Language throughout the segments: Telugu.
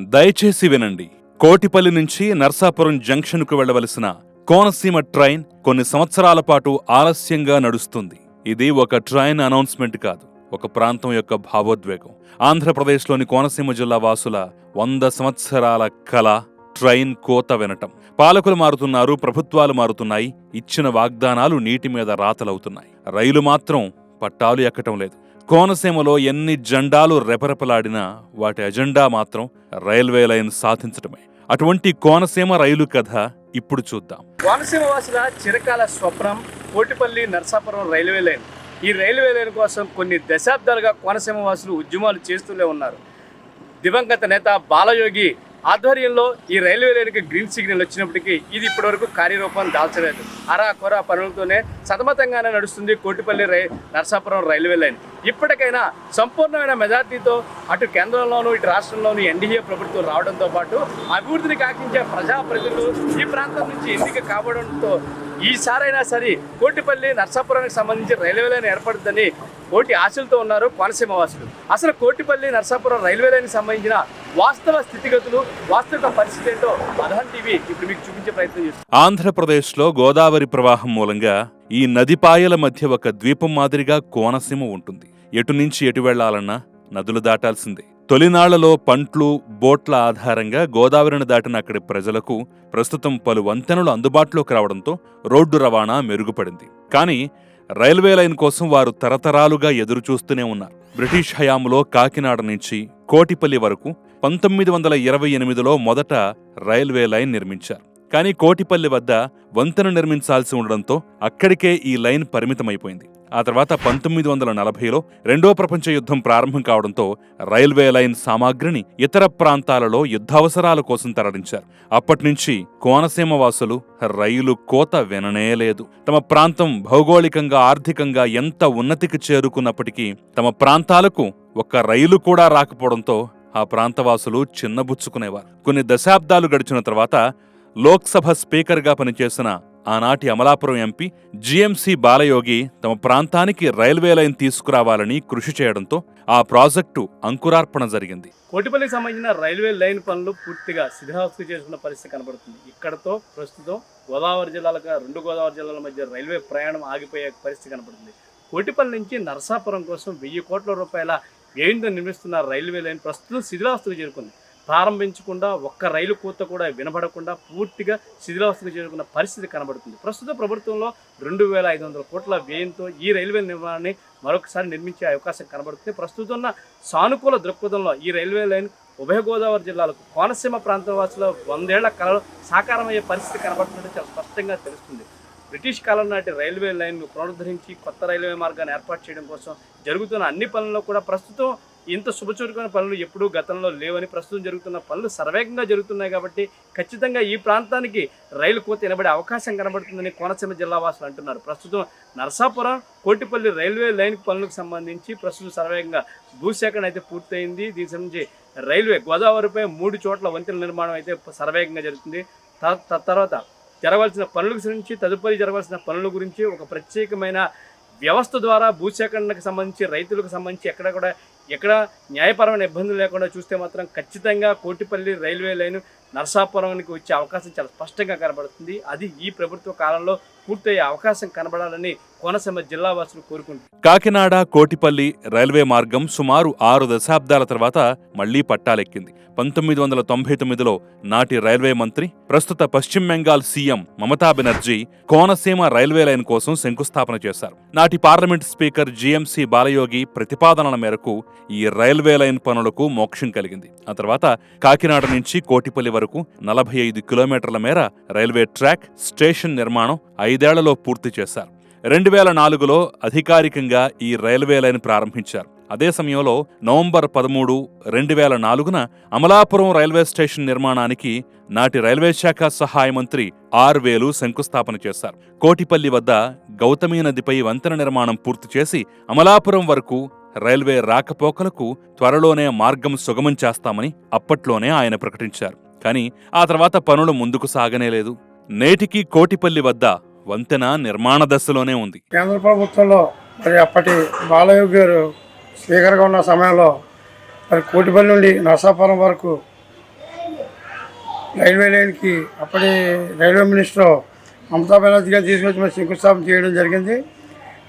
దయచేసి వినండి. కోటిపల్లి నుంచి నర్సాపురం జంక్షన్కు వెళ్ళవలసిన కోనసీమ ట్రైన్ కొన్ని సంవత్సరాల పాటు ఆలస్యంగా నడుస్తుంది. ఇది ఒక ట్రైన్ అనౌన్స్మెంట్ కాదు ఒక ప్రాంతం యొక్క భావోద్వేగం. ఆంధ్రప్రదేశ్లోని కోనసీమ జిల్లా వాసుల వంద సంవత్సరాల కళ ట్రైన్ కోత వినటం. పాలకులు మారుతున్నారు ప్రభుత్వాలు మారుతున్నాయి ఇచ్చిన వాగ్దానాలు నీటి మీద రాతలవుతున్నాయి. రైలు మాత్రం పట్టాలు ఎక్కటం లేదు. కోనసీమలో ఎన్ని జెండాలు రెపరెపలాడినా వాటి అజెండా మాత్రం రైల్వే లైన్ సాధించటమే. అటువంటి కోనసీమ రైలు కథ ఇప్పుడు చూద్దాం. కోనసీమ వాసుల చిరకాల స్వప్నం కోటిపల్లి నర్సాపురం రైల్వే లైన్. ఈ రైల్వే లైన్ కోసం కొన్ని దశాబ్దాలుగా కోనసీమ వాసులు ఉద్యమాలు చేస్తూనే ఉన్నారు. దివంగత నేత బాలయోగి ఆధ్వర్యంలో ఈ రైల్వే లైన్కి గ్రీన్ సిగ్నల్ వచ్చినప్పటికీ ఇది ఇప్పటివరకు కార్యరూపం దాల్చలేదు. అరా కొర పనులతోనే సతమతంగానే నడుస్తుంది కోటిపల్లి రై నర్సాపురం రైల్వే లైన్. ఇప్పటికైనా సంపూర్ణమైన మెజార్టీతో అటు కేంద్రంలోనూ ఇటు రాష్ట్రంలోనూ ఎన్డీఏ ప్రభుత్వం రావడంతో పాటు అభివృద్ధిని కాకించే ప్రజాప్రతినిధులు ఈ ప్రాంతం నుంచి ఎన్నిక కావడంతో ఈసారైనా సరే కోటిపల్లి నర్సాపురానికి సంబంధించి రైల్వే లైన్ ఏర్పడుతుందని కోటి ఆశలతో ఉన్నారు కోనసీమ వాసులు. అసలు కోటిపల్లి నర్సాపురం రైల్వే లైన్కి సంబంధించిన వాస్తవ స్థితిగతులు వాస్తవిక పరిస్థితి ఏంటో అదహన్ టీవీ ఇప్పుడు మీకు చూపించే ప్రయత్నం చేస్తుంది. ఆంధ్రప్రదేశ్లో గోదావరి ప్రవాహం మూలంగా ఈ నదిపాయల మధ్య ఒక ద్వీపం మాదిరిగా కోనసీమ ఉంటుంది. ఎటు నుంచి ఎటు వెళ్ళాలన్నా నదులు దాటాల్సిందే. తొలినాళ్ళలో పంట్లు బోట్ల ఆధారంగా గోదావరిని దాటిన అక్కడి ప్రజలకు ప్రస్తుతం పలు వంతెనలు అందుబాటులోకి రావడంతో రోడ్డు రవాణా మెరుగుపడింది. కానీ రైల్వే లైన్ కోసం వారు తరతరాలుగా ఎదురుచూస్తూనే ఉన్నారు. బ్రిటిష్ హయాంలో కాకినాడ నుంచి కోటిపల్లి వరకు పంతొమ్మిది వందల ఇరవై ఎనిమిదిలో మొదట రైల్వే లైన్ నిర్మించారు. కానీ కోటిపల్లి వద్ద వంతెన నిర్మించాల్సి ఉండడంతో అక్కడికే ఈ లైన్ పరిమితమైపోయింది. ఆ తర్వాత పంతొమ్మిది వందల నలభైలో రెండో ప్రపంచ యుద్ధం ప్రారంభం కావడంతో రైల్వే లైన్ సామాగ్రిని ఇతర ప్రాంతాలలో యుద్ధావసరాల కోసం తరలించారు. అప్పటినుంచి కోనసీమ వాసులు రైలు కోత విననేలేదు తమ ప్రాంతం భౌగోళికంగా ఆర్థికంగా ఎంత ఉన్నతికి చేరుకున్నప్పటికీ తమ ప్రాంతాలకు ఒక్క రైలు కూడా రాకపోవడంతో ఆ ప్రాంతవాసులు చిన్నబుచ్చుకునేవారు. కొన్ని దశాబ్దాలు గడిచిన తర్వాత లోక్సభ స్పీకర్గా పనిచేసిన ఆనాటి అమలాపురం ఎంపీ జీఎంసీ బాలయోగి తమ ప్రాంతానికి రైల్వే లైన్ తీసుకురావాలని కృషి చేయడంతో ఆ ప్రాజెక్టు అంకురార్పణ జరిగింది. కోటిపల్లికి సంబంధించిన రైల్వే లైన్ పనులు పూర్తిగా శిథిలావస్థ చేసుకున్న పరిస్థితి కనబడుతుంది. ఇక్కడతో ప్రస్తుతం గోదావరి జిల్లాలుగా రెండు గోదావరి జిల్లాల మధ్య రైల్వే ప్రయాణం ఆగిపోయే పరిస్థితి కనబడుతుంది. కోటిపల్లి నుంచి నరసాపురం కోసం వెయ్యి కోట్ల రూపాయల వ్యయంతో నిర్మిస్తున్న రైల్వే లైన్ ప్రస్తుతం శిథిలావస్థకు చేరుకుంది. ప్రారంభించకుండా ఒక్క రైలు కూత కూడా వినబడకుండా పూర్తిగా శిథిలావస్థకు చేరుకున్న పరిస్థితి కనబడుతుంది. ప్రస్తుత ప్రభుత్వంలో రెండు వేల ఐదు వందల కోట్ల వ్యయంతో ఈ రైల్వే నిర్మాణాన్ని మరొకసారి నిర్మించే అవకాశం కనబడుతుంది. ప్రస్తుతం ఉన్న సానుకూల దృక్పథంలో ఈ రైల్వే లైన్ ఉభయ గోదావరి జిల్లాలకు కోనసీమ ప్రాంత వాసుల వందేళ్ళ కళలు సాకారమయ్యే పరిస్థితి కనబడుతుందని చాలా స్పష్టంగా తెలుస్తుంది. బ్రిటిష్ కాలం నాటి రైల్వే లైన్ను పునరుద్ధరించి కొత్త రైల్వే మార్గాన్ని ఏర్పాటు చేయడం కోసం జరుగుతున్న అన్ని పనుల్లో కూడా ప్రస్తుతం ఇంత శుభచూరుకున్న పనులు ఎప్పుడూ గతంలో లేవని ప్రస్తుతం జరుగుతున్న పనులు సర్వేగంగా జరుగుతున్నాయి కాబట్టి ఖచ్చితంగా ఈ ప్రాంతానికి రైలు కోత నిలబడే అవకాశం కనబడుతుందని కోనసీమ జిల్లా వాసులు అంటున్నారు. ప్రస్తుతం నరసాపురం కోటిపల్లి రైల్వే లైన్ పనులకు సంబంధించి ప్రస్తుతం సర్వేగంగా భూసేకరణ అయితే పూర్తయింది. దీనికి సంబంధించి రైల్వే గోదావరిపై మూడు చోట్ల వంతెన నిర్మాణం అయితే సర్వేగంగా జరుగుతుంది. త- త- తర్వాత జరగవలసిన పనుల గురించి తదుపరి జరగవలసిన పనుల గురించి ఒక ప్రత్యేకమైన వ్యవస్థ ద్వారా భూసేకరణకు సంబంధించి రైతులకు సంబంధించి ఎక్కడ కూడా ఎక్కడ న్యాయపరమైన ఇబ్బందులు లేకుండా చూస్తే మాత్రం ఖచ్చితంగా కోటిపల్లి రైల్వే లైన్ నరసాపురానికి వచ్చే అవకాశం చాలా స్పష్టంగా కనబడుతుంది. అది ఈ ప్రభుత్వ కాలంలో పూర్తయ్యే అవకాశం కనబడాలని కోనసీమ జిల్లా వాసులు కోరుకుంటున్నారు. కాకినాడ కోటిపల్లి రైల్వే మార్గం సుమారు ఆరు దశాబ్దాల తర్వాత మళ్ళీ పట్టాలెక్కింది. పంతొమ్మిది వందల తొంభై తొమ్మిదిలో నాటి రైల్వే మంత్రి ప్రస్తుత పశ్చిమ Bengal CM Mamata Banerjee Konaseema railway line కోసం శంకుస్థాపన చేశారు. నాటి పార్లమెంట్ స్పీకర్ జీఎంసీ బాలయోగి ప్రతిపాదనల మేరకు ఈ రైల్వే లైన్ పనులకు మోక్షం కలిగింది. ఆ తర్వాత కాకినాడ నుంచి కోటిపల్లి వరకు నలభై ఐదు కిలోమీటర్ల మేర రైల్వే ట్రాక్ స్టేషన్ నిర్మాణం ఐదు ఐదేళ్ళలో పూర్తి చేశారు. రెండు వేల నాలుగులో అధికారికంగా ఈ రైల్వే లైన్ ప్రారంభించారు. అదే సమయంలో నవంబర్ పదమూడు రెండు వేల నాలుగున అమలాపురం రైల్వే స్టేషన్ నిర్మాణానికి నాటి రైల్వే శాఖ సహాయ మంత్రి ఆర్ వేలు శంకుస్థాపన చేశారు. కోటిపల్లి వద్ద గౌతమి నదిపై వంతెన నిర్మాణం పూర్తి చేసి అమలాపురం వరకు రైల్వే రాకపోకలకు త్వరలోనే మార్గం సుగమం చేస్తామని అప్పట్లోనే ఆయన ప్రకటించారు. కానీ ఆ తర్వాత పనులు ముందుకు సాగనేలేదు నేటికి కోటిపల్లి వద్ద వంతెన నిర్మాణ దశలోనే ఉంది. కేంద్ర ప్రభుత్వంలో మరి అప్పటి బాలయ్య గారు స్పీకర్గా ఉన్న సమయంలో మరి కోటిపల్లి నుండి నరసాపురం వరకు రైల్వే లైన్కి అప్పటి రైల్వే మినిస్టర్ మమతా బెనర్జీ గారు తీసుకొచ్చి మరి శంకుస్థాపన చేయడం జరిగింది.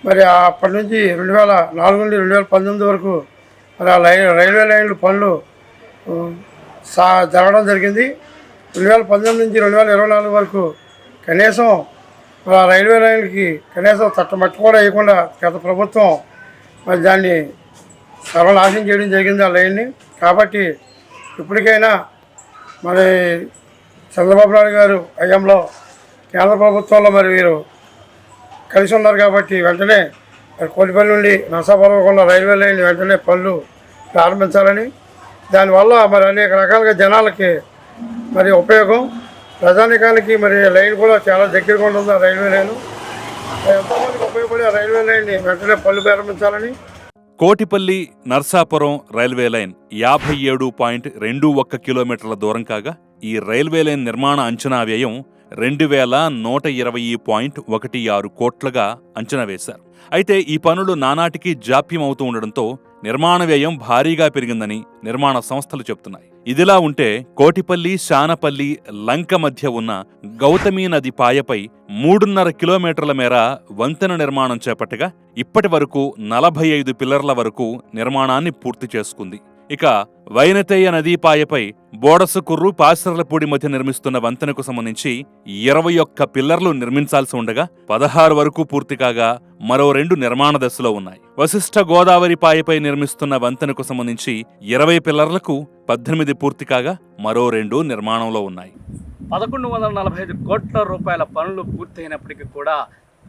మరి అప్పటి నుంచి రెండు వేల నాలుగు నుండి రెండు వేల పంతొమ్మిది వరకు మరి ఆ లైన్ రైల్వే లైన్లు పనులు సా జరగడం జరిగింది. రెండు వేల పంతొమ్మిది నుంచి రెండు వేల ఇరవై నాలుగు వరకు కనీసం రైల్వే లైన్కి కనీసం తట్టమట్టు కూడా వేయకుండా గత ప్రభుత్వం మరి దాన్ని సర్వనాశనం చేయడం జరిగింది ఆ లైన్ని. కాబట్టి ఇప్పటికైనా మరి చంద్రబాబు నాయుడు గారు హయాంలో కేంద్ర ప్రభుత్వంలో మరి వీరు కలిసి ఉన్నారు కాబట్టి వెంటనే మరి కోటిపల్లి నుండి నరసాపురం రైల్వే లైన్ వెంటనే పనులు ప్రారంభించాలని. దానివల్ల మరి అనేక రకాలుగా జనాలకి మరి ఉపయోగం. ప్రజానికానికి మరి లైన్ కూడా చాలా దగ్గరగా ఉంటుంది ఆ రైల్వే లైన్? ఎంతోమందికి ఉపయోగపడే ఆ రైల్వే లైన్ని వెంటనే పనులు ప్రారంభించాలని? కోటిపల్లి నర్సాపురం రైల్వే లైన్ యాభై ఏడు పాయింట్ రెండు ఒక్క కిలోమీటర్ల దూరం కాగా ఈ రైల్వే లైన్ నిర్మాణ అంచనా వ్యయం రెండు వేల నూట ఇరవై పాయింట్ ఒకటి ఆరు కోట్లుగా అంచనా వేశారు. అయితే ఈ పనులు నానాటికి జాప్యం అవుతూ ఉండడంతో నిర్మాణ వ్యయం భారీగా పెరిగిందని నిర్మాణ సంస్థలు చెప్తున్నాయి ఇదిలా ఉంటే కోటిపల్లి శానపల్లి లంక మధ్య ఉన్న గౌతమీ నది పాయపై మూడున్నర కిలోమీటర్ల మేర వంతెన నిర్మాణం చేపట్టగా ఇప్పటి వరకు నలభై ఐదు పిల్లర్ల వరకు నిర్మాణాన్ని పూర్తి చేసుకుంది. ఇక వైనతేయ నదీపాయపై బోడసుకుర్రు పాసర్లపూడి మధ్య నిర్మిస్తున్న వంతెనకు సంబంధించి ఇరవై ఒక్క పిల్లర్లు నిర్మించాల్సి ఉండగా పదహారు వరకు పూర్తి కాగా మరో రెండు నిర్మాణ దశలో ఉన్నాయి. వశిష్ఠ గోదావరి పాయపై నిర్మిస్తున్న వంతెనకు సంబంధించి ఇరవై పిల్లర్లకు పద్దెనిమిది పూర్తి కాగా మరో రెండు నిర్మాణంలో ఉన్నాయి. పదకొండు వందల నలభై ఐదు కోట్ల రూపాయల పనులు పూర్తయినప్పటికీ కూడా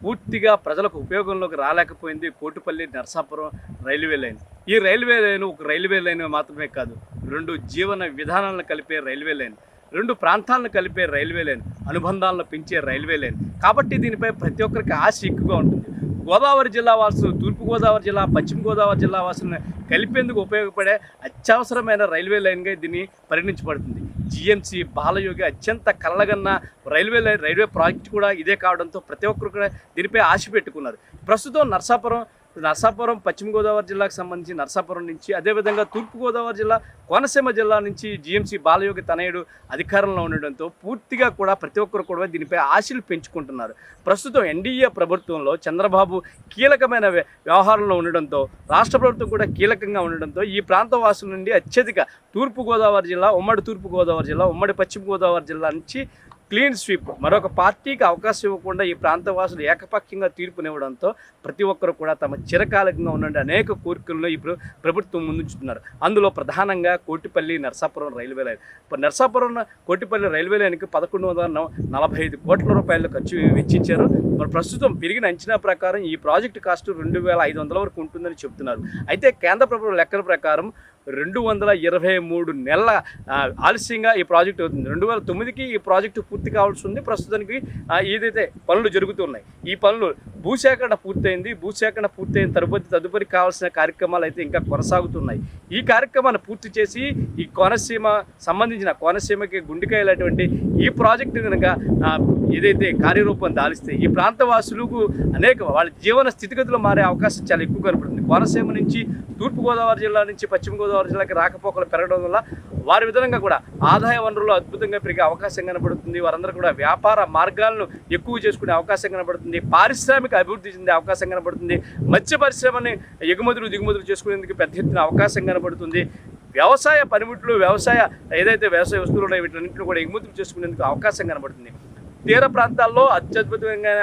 పూర్తిగా ప్రజలకు ఉపయోగంలోకి రాలేకపోయింది కోటిపల్లి నరసాపురం రైల్వే లైన్. ఈ రైల్వే లైన్ ఒక రైల్వే లైన్ మాత్రమే కాదు రెండు జీవన విధానాలను కలిపే రైల్వే లైన్ రెండు ప్రాంతాలను కలిపే రైల్వే లైన్ అనుబంధాలను పెంచే రైల్వే లైన్. కాబట్టి దీనిపై ప్రతి ఒక్కరికి ఆశ ఎక్కువగా ఉంటుంది. గోదావరి జిల్లా వాసులు తూర్పుగోదావరి జిల్లా పశ్చిమ గోదావరి జిల్లా వాసులను కలిపేందుకు ఉపయోగపడే అత్యవసరమైన రైల్వే లైన్గా దీన్ని పరిగణించబడుతుంది. జిఎంసి బాలయోగి అత్యంత కళ్ళగన్న రైల్వే రైల్వే ప్రాజెక్ట్ కూడా ఇదే కావడంతో ప్రతి ఒక్కరు కూడా దీనిపై ఆశ పెట్టుకున్నారు. ప్రస్తుతం నర్సాపురం నర్సాపురం పశ్చిమ గోదావరి జిల్లాకు సంబంధించి నర్సాపురం నుంచి అదేవిధంగా తూర్పుగోదావరి జిల్లా కోనసీమ జిల్లా నుంచి జిఎంసి బాలయోగి తనయుడు అధికారంలో ఉండడంతో పూర్తిగా కూడా ప్రతి ఒక్కరు కూడా దీనిపై ఆశలు పెంచుకుంటున్నారు. ప్రస్తుతం ఎన్డీఏ ప్రభుత్వంలో చంద్రబాబు కీలకమైన వ్య- వ్యవహారంలో ఉండడంతో రాష్ట్ర ప్రభుత్వం కూడా కీలకంగా ఉండడంతో ఈ ప్రాంత వాసుల నుండి అత్యధిక తూర్పుగోదావరి జిల్లా ఉమ్మడి తూర్పుగోదావరి జిల్లా ఉమ్మడి పశ్చిమ గోదావరి జిల్లా నుంచి క్లీన్ స్వీప్. మరొక పార్టీకి అవకాశం ఇవ్వకుండా ఈ ప్రాంతవాసులు ఏకపక్షంగా తీర్పునివ్వడంతో ప్రతి ఒక్కరు కూడా తమ చిరకాలికంగా ఉన్న అనేక కోరికలను ఇప్పుడు ప్రభుత్వం ముందుంచుతున్నారు. అందులో ప్రధానంగా కోటిపల్లి నర్సాపురం రైల్వే లైన్. ఇప్పుడు నర్సాపురం కోటిపల్లి రైల్వే లైన్కి పదకొండు వందల నలభై ఐదు కోట్ల రూపాయలు ఖర్చు వెచ్చించారు. మరి ప్రస్తుతం పెరిగిన అంచనా ప్రకారం ఈ ప్రాజెక్టు కాస్ట్ రెండు వేల ఐదు వందల వరకు ఉంటుందని చెబుతున్నారు అయితే కేంద్ర ప్రభుత్వం లెక్కల ప్రకారం రెండు వందల ఇరవై మూడు నెలల ఆలస్యంగా ఈ ప్రాజెక్ట్ అవుతుంది. రెండు వేల తొమ్మిదికి ఈ ప్రాజెక్టు పూర్తి కావాల్సి ఉంది. ప్రస్తుతానికి ఏదైతే పనులు జరుగుతున్నాయి ఈ పనులు భూసేకరణ పూర్తయింది. భూసేకరణ పూర్తయిన తరుపతి తదుపరి కావాల్సిన కార్యక్రమాలు అయితే ఇంకా కొనసాగుతున్నాయి. ఈ కార్యక్రమాన్ని పూర్తి చేసి ఈ కోనసీమ సంబంధించిన కోనసీమకి గుండెకాయలటువంటి ఈ ప్రాజెక్టు కనుక ఏదైతే కార్యరూపం దాలిస్తే ఈ ప్రాంతవాసులకు అనేక వాళ్ళ జీవన స్థితిగతులు మారే అవకాశం చాలా ఎక్కువ కనపడుతుంది. కోనసీమ నుంచి తూర్పుగోదావరి జిల్లా నుంచి పశ్చిమ గోదావరి జిల్లాకి రాకపోకలు పెరగడం వల్ల వారి విధంగా కూడా ఆదాయ వనరులు అద్భుతంగా పెరిగే అవకాశం కనబడుతుంది. వారందరూ కూడా వ్యాపార మార్గాలను ఎక్కువ చేసుకునే అవకాశం కనబడుతుంది. పారిశ్రామిక అభివృద్ధి చెందే అవకాశం కనబడుతుంది. మత్స్య పరిశ్రమని ఎగుమతులు దిగుమతులు చేసుకునేందుకు పెద్ద ఎత్తున అవకాశం కనబడుతుంది. వ్యవసాయ పనిముట్లు వ్యవసాయ ఏదైతే వ్యవసాయ వస్తువులు ఉన్నాయో వీటన్నింటిని కూడా ఎగుమతులు చేసుకునేందుకు అవకాశం కనబడుతుంది. తీర ప్రాంతాల్లో అత్యద్భుతంగా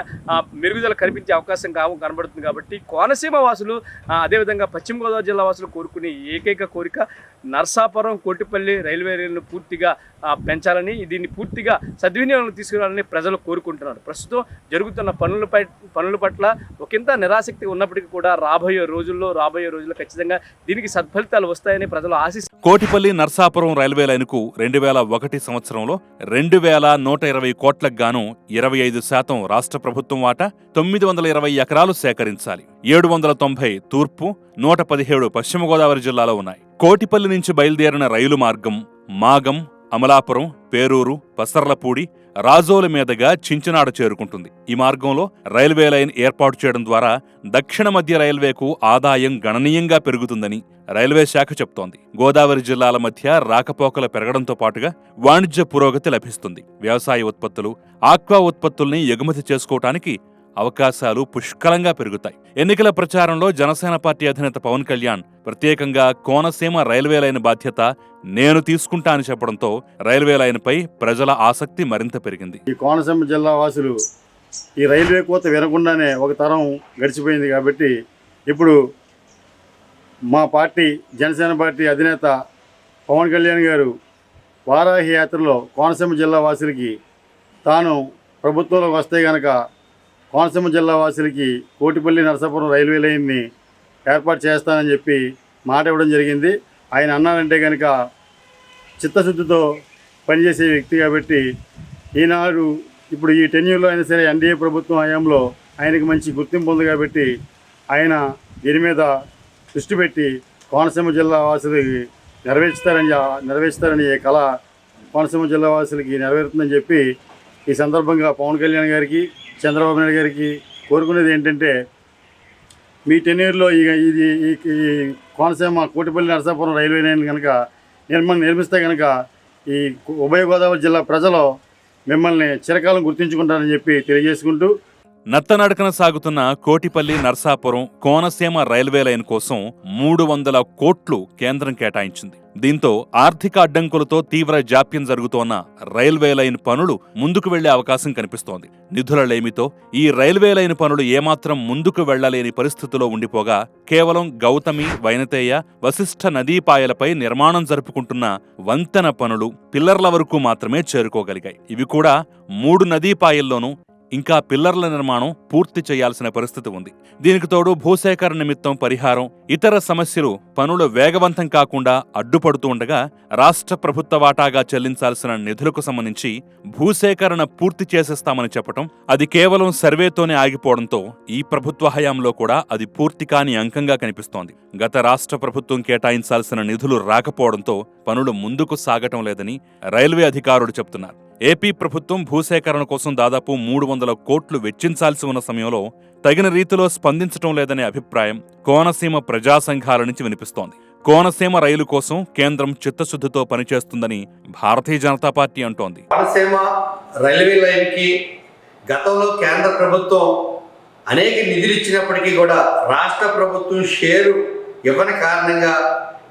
మెరుగుదల కనిపించే అవకాశం కావు కనబడుతుంది కాబట్టి కోనసీమ వాసులు అదేవిధంగా పశ్చిమ గోదావరి జిల్లా వాసులు కోరుకునే ఏకైక కోరిక నర్సాపురం కోటిపల్లి రైల్వే రైలును పూర్తిగా పెంచాలని దీన్ని పూర్తిగా సద్వినియోగం తీసుకురావాలని ప్రజలు కోరుకుంటున్నారు. ప్రస్తుతం జరుగుతున్న పనులపై పనుల పట్ల ఒకంత నిరాసక్తి ఉన్నప్పటికీ కూడా రాబోయే రోజుల్లో రాబోయే రోజుల్లో ఖచ్చితంగా దీనికి సత్ఫలితాలు వస్తాయని ప్రజలు ఆశిస్తున్నారు కోటిపల్లి నర్సాపురం రైల్వే లైన్కు రెండు వేల ఒకటి సంవత్సరంలో రెండు వేల నూట ఇరవై కోట్లకు గాను ఇరవై ఐదు శాతం రాష్ట్ర ప్రభుత్వం వాటా తొమ్మిది వందల ఇరవై ఎకరాలు సేకరించాలి. ఏడు వందల తొంభై తూర్పు నూట పదిహేడు పశ్చిమ గోదావరి జిల్లాలో ఉన్నాయి. కోటిపల్లి నుంచి బయలుదేరిన రైలు మార్గం మాగం అమలాపురం పేరూరు పసర్లపూడి రాజోల మీదుగా చించనాడ చేరుకుంటుంది. ఈ మార్గంలో రైల్వే లైన్ ఏర్పాటు చేయడం ద్వారా దక్షిణ మధ్య రైల్వేకు ఆదాయం గణనీయంగా పెరుగుతుందని రైల్వే శాఖ చెప్తోంది. గోదావరి జిల్లాల మధ్య రాకపోకలు పెరగడంతో పాటుగా వాణిజ్య పురోగతి లభిస్తుంది. వ్యవసాయ ఉత్పత్తులు ఆక్వా ఉత్పత్తుల్ని ఎగుమతి చేసుకోవటానికి అవకాశాలు పుష్కలంగా పెరుగుతాయి. ఎన్నికల ప్రచారంలో జనసేన పార్టీ అధినేత పవన్ కళ్యాణ్ ప్రత్యేకంగా కోనసీమ రైల్వే లైన్ బాధ్యత నేను తీసుకుంటా అని చెప్పడంతో రైల్వే లైన్పై ప్రజల ఆసక్తి మరింత పెరిగింది. ఈ కోనసీమ జిల్లా వాసులు ఈ రైల్వే కోత వినకుండానే ఒక తరం గడిచిపోయింది కాబట్టి ఇప్పుడు మా పార్టీ జనసేన పార్టీ అధినేత పవన్ కళ్యాణ్ గారు వారాహి యాత్రలో కోనసీమ జిల్లా వాసులకి తాను ప్రభుత్వంలోకి వస్తే గనక కోనసీమ జిల్లా వాసులకి కోటిపల్లి నరసాపురం రైల్వే లైన్ని ఏర్పాటు చేస్తానని చెప్పి మాట ఇవ్వడం జరిగింది. ఆయన అన్నారంటే కనుక చిత్తశుద్ధితో పనిచేసే వ్యక్తి కాబట్టి ఈనాడు ఇప్పుడు ఈ టెన్యూర్లో అయినా సరే ఎన్డీఏ ప్రభుత్వం హయాంలో ఆయనకి మంచి గుర్తింపు ఉంది కాబట్టి ఆయన దీని మీద దృష్టి పెట్టి కోనసీమ జిల్లా వాసులకి నెరవేర్చుతారని నెరవేర్చుతారని ఈ కళ కోనసీమ జిల్లా వాసులకి నెరవేరుతుందని చెప్పి ఈ సందర్భంగా పవన్ కళ్యాణ్ గారికి చంద్రబాబు నాయుడు గారికి కోరుకునేది ఏంటంటే మీ టెన్యూర్లో ఈ ఇది ఈ కోనసీమ కోటిపల్లి నరసాపురం రైల్వే లైన్ కనుక నిర్మాణ నిర్మిస్తే కనుక ఈ ఉభయ గోదావరి జిల్లా ప్రజలు మిమ్మల్ని చిరకాలం గుర్తించుకుంటారని చెప్పి తెలియజేసుకుంటూ నత్తనడకన సాగుతున్న కోటిపల్లి నర్సాపురం కోనసీమ రైల్వే లైన్ కోసం మూడు వందల కోట్లు కేంద్రం కేటాయించింది. దీంతో ఆర్థిక అడ్డంకులతో తీవ్ర జాప్యం జరుగుతోన్న రైల్వే లైన్ పనులు ముందుకు వెళ్ళే అవకాశం కనిపిస్తోంది. నిధుల లేమితో ఈ రైల్వే లైన్ పనులు ఏమాత్రం ముందుకు వెళ్ళలేని పరిస్థితిలో ఉండిపోగా కేవలం గౌతమి వైనతేయ వశిష్ఠ నదీపాయలపై నిర్మాణం జరుపుకుంటున్న వంతెన పనులు పిల్లర్ల వరకు మాత్రమే చేరుకోగలిగాయి. ఇవి కూడా మూడు నదీపాయల్లోనూ ఇంకా పిల్లర్ల నిర్మాణం పూర్తి చేయాల్సిన పరిస్థితి ఉంది. దీనికి తోడు భూసేకరణ నిమిత్తం పరిహారం ఇతర సమస్యలు పనులు వేగవంతం కాకుండా అడ్డుపడుతూ ఉండగా రాష్ట్ర ప్రభుత్వ వాటాగా చెల్లించాల్సిన నిధులకు సంబంధించి భూసేకరణ పూర్తి చేసేస్తామని చెప్పటం అది కేవలం సర్వేతోనే ఆగిపోవడంతో ఈ ప్రభుత్వ హయాంలో కూడా అది పూర్తి కాని అంకంగా కనిపిస్తోంది. గత రాష్ట్ర ప్రభుత్వం కేటాయించాల్సిన నిధులు రాకపోవడంతో పనులు ముందుకు సాగటం లేదని రైల్వే అధికారులు చెప్తున్నారు. ఏపీ ప్రభుత్వం భూసేకరణ కోసం దాదాపు మూడు వందల కోట్లు వెచ్చించాల్సి ఉన్న సమయంలో తగిన రీతిలో స్పందించటం లేదనే అభిప్రాయం కోనసీమ ప్రజా సంఘాల నుంచి వినిపిస్తోంది. కోనసీమ రైలు కోసం కేంద్రం చిత్తశుద్ధితో పనిచేస్తుందని భారతీయ జనతా పార్టీ అంటోంది. కోనసీమ రైల్వే లైన్కి గతంలో కేంద్ర ప్రభుత్వం అనేక నిధులు ఇచ్చినప్పటికీ కూడా రాష్ట్ర ప్రభుత్వం షేరు ఇవ్వని కారణంగా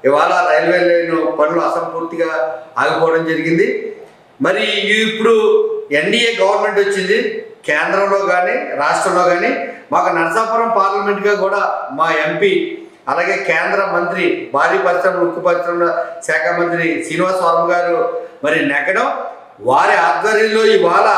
ఇవాళ రైల్వే లైన్ పనులు అసంపూర్తిగా ఆగిపోవడం జరిగింది. మరి ఇప్పుడు ఎన్డీఏ గవర్నమెంట్ వచ్చింది. కేంద్రంలో కానీ రాష్ట్రంలో కానీ మాకు నరసాపురం పార్లమెంట్గా కూడా మా ఎంపీ అలాగే కేంద్ర మంత్రి భారీ పరిశ్రమలు ఉక్కు పరిశ్రమల శాఖ మంత్రి శ్రీనివాస్ వర్మ గారు మరి నెగ్గడం వారి ఆధ్వర్యంలో ఇవాళ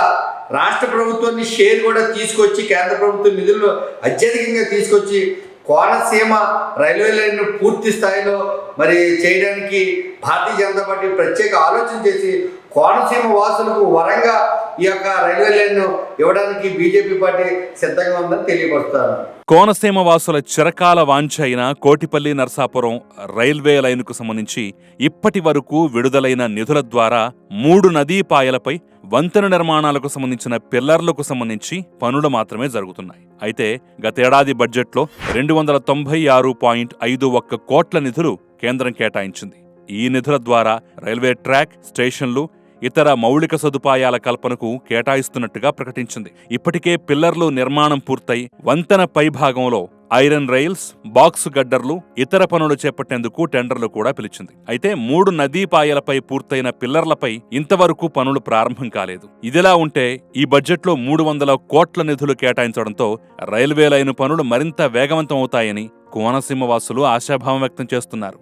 రాష్ట్ర ప్రభుత్వాన్ని షేర్ కూడా తీసుకొచ్చి కేంద్ర ప్రభుత్వం నిధులను అత్యధికంగా తీసుకొచ్చి కోనసీమ రైల్వే లైన్ను పూర్తి స్థాయిలో మరి చేయడానికి భారతీయ జనతా పార్టీ ప్రత్యేక ఆలోచన చేసి కోనసీమ వాసులకు వరంగా ఈ యొక్క రైల్వే లైన్ ఇవ్వడానికి బీజేపీ పార్టీ సిద్ధంగా ఉందని తెలియపరుస్తారు. కోనసీమ వాసుల చిరకాల వాంఛ అయిన కోటిపల్లి నర్సాపురం రైల్వే లైనుకు సంబంధించి ఇప్పటి వరకు విడుదలైన నిధుల ద్వారా మూడు నదీపాయలపై వంతెన నిర్మాణాలకు సంబంధించిన పిల్లర్లకు సంబంధించి పనులు మాత్రమే జరుగుతున్నాయి. అయితే గతేడాది బడ్జెట్లో రెండు వందల తొంభై ఆరు పాయింట్ ఐదు ఒక్క కోట్ల నిధులు కేంద్రం కేటాయించింది. ఈ నిధుల ద్వారా రైల్వే ట్రాక్ స్టేషన్లు ఇతర మౌలిక సదుపాయాల కల్పనకు కేటాయిస్తున్నట్టుగా ప్రకటించింది. ఇప్పటికే పిల్లర్లు నిర్మాణం పూర్తయి వంతెన పైభాగంలో ఐరన్ రైల్స్ బాక్స్ గడ్డర్లు ఇతర పనులు చేపట్టేందుకు టెండర్లు కూడా పిలిచింది. అయితే మూడు నదీపాయలపై పూర్తయిన పిల్లర్లపై ఇంతవరకు పనులు ప్రారంభం కాలేదు. ఇదిలా ఉంటే ఈ బడ్జెట్లో మూడు వందల కోట్ల నిధులు కేటాయించడంతో రైల్వే లైను పనులు మరింత వేగవంతం అవుతాయని కోనసీమ వాసులు ఆశాభావం వ్యక్తం చేస్తున్నారు.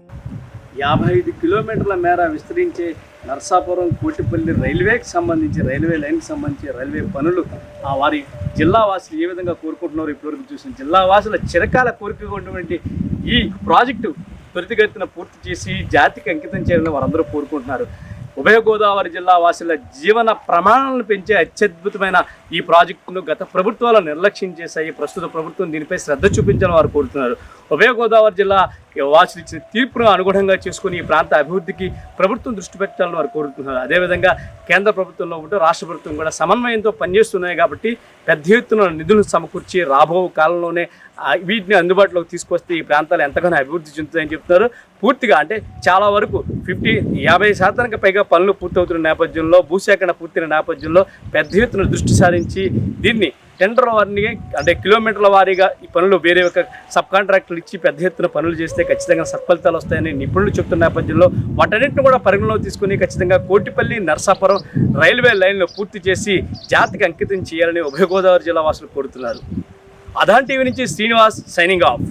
యాభై ఐదు కిలోమీటర్ల మేర విస్తరించే నర్సాపురం కోటిపల్లి రైల్వేకి సంబంధించి రైల్వే లైన్కి సంబంధించి రైల్వే పనులు ఆ వారి జిల్లా వాసులు ఏ విధంగా కోరుకుంటున్నారో ఇప్పటివరకు చూసిన జిల్లా వాసుల చిరకాల కోరికగా ఉన్నటువంటి ఈ ప్రాజెక్టు త్వరితగతిన పూర్తి చేసి జాతికి అంకితం చేయాలని వారందరూ కోరుకుంటున్నారు. ఉభయ గోదావరి జిల్లా వాసుల జీవన ప్రమాణాలను పెంచే అత్యద్భుతమైన ఈ ప్రాజెక్టును గత ప్రభుత్వాలు నిర్లక్ష్యం చేశాయి. ప్రస్తుత ప్రభుత్వం దీనిపై శ్రద్ధ చూపించాలని వారు కోరుతున్నారు. ఉభయ గోదావరి జిల్లా వాసులు ఇచ్చిన తీర్పును అనుగుణంగా చేసుకుని ఈ ప్రాంత అభివృద్ధికి ప్రభుత్వం దృష్టి పెట్టాలని వారు కోరుతున్నారు. అదేవిధంగా కేంద్ర ప్రభుత్వంలో ఉంటూ రాష్ట్ర ప్రభుత్వం కూడా సమన్వయంతో పనిచేస్తున్నాయి కాబట్టి పెద్ద ఎత్తున నిధులు సమకూర్చి రాబో కాలంలోనే వీటిని అందుబాటులోకి తీసుకొస్తే ఈ ప్రాంతాలు ఎంతగానో అభివృద్ధి చెందుతాయని చెప్తున్నారు. పూర్తిగా అంటే చాలా వరకు ఫిఫ్టీ యాభై శాతానికి పైగా పనులు పూర్తవుతున్న నేపథ్యంలో భూసేకరణ పూర్తయిన నేపథ్యంలో పెద్ద ఎత్తున దృష్టి సారించి దీన్ని టెండర్ వారిని అంటే కిలోమీటర్ల వారీగా ఈ పనులు వేరే ఒక సబ్ కాంట్రాక్టులు ఇచ్చి పెద్ద ఎత్తున పనులు చేస్తే ఖచ్చితంగా సత్ఫలితాలు వస్తాయని నిపుణులు చెప్తున్న నేపథ్యంలో వాటన్నింటిని కూడా పరిగణలోకి తీసుకుని ఖచ్చితంగా కోటిపల్లి నర్సాపురం రైల్వే లైన్లు పూర్తి చేసి జాతికి అంకితం చేయాలని ఉభయ గోదావరి జిల్లా వాసులు కోరుతున్నారు. అదాన్ టీవీ నుంచి శ్రీనివాస్ సైనింగ్ ఆఫ్